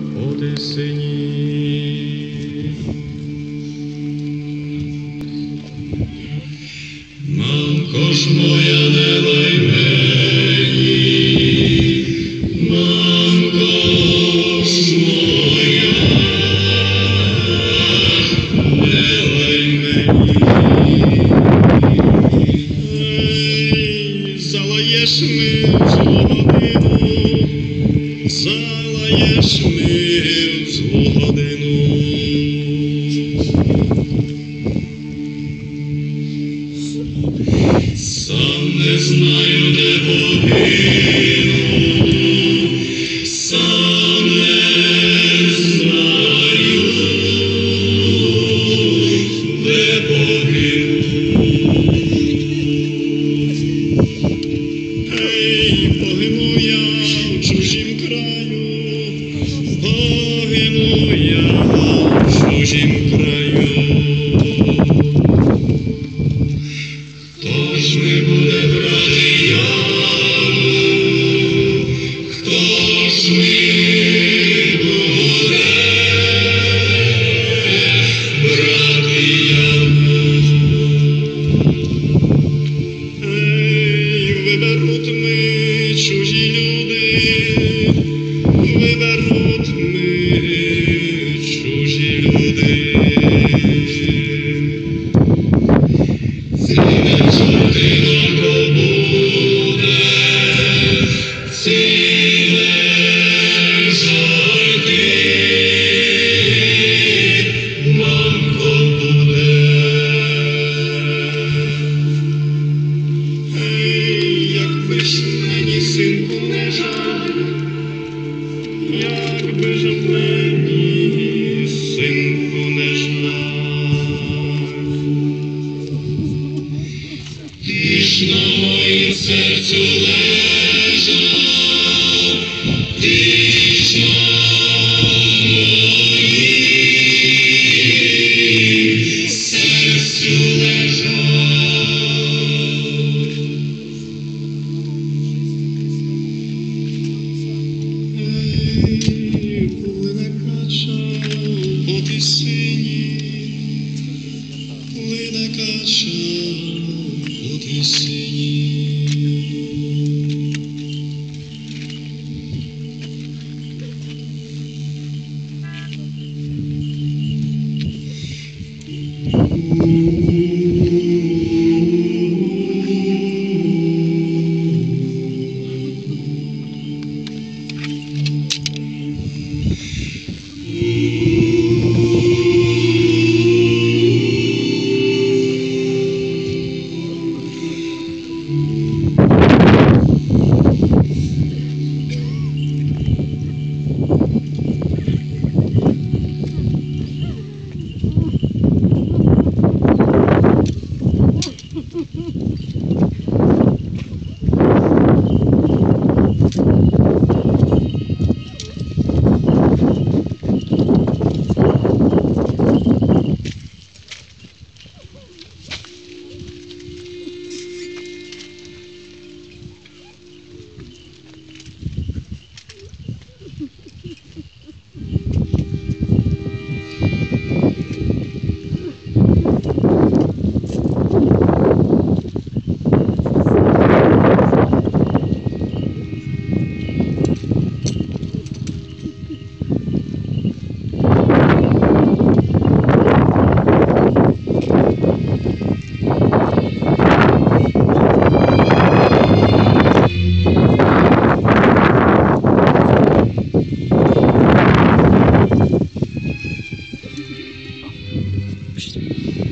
Оти сині. Мамко ж моя не лай мені, мамко ж. Залаєш ми злу залаєш ми мир згоди. Чужім краю. Хто ж не буде брати яру? Хто ж не буде брати яру? Виберуть ми чужі люди, Ей, якби ж мені Вічно в серцю лежав, вічно в серцю лежав. Ей, плине кача по пісині, плине кача. see. して。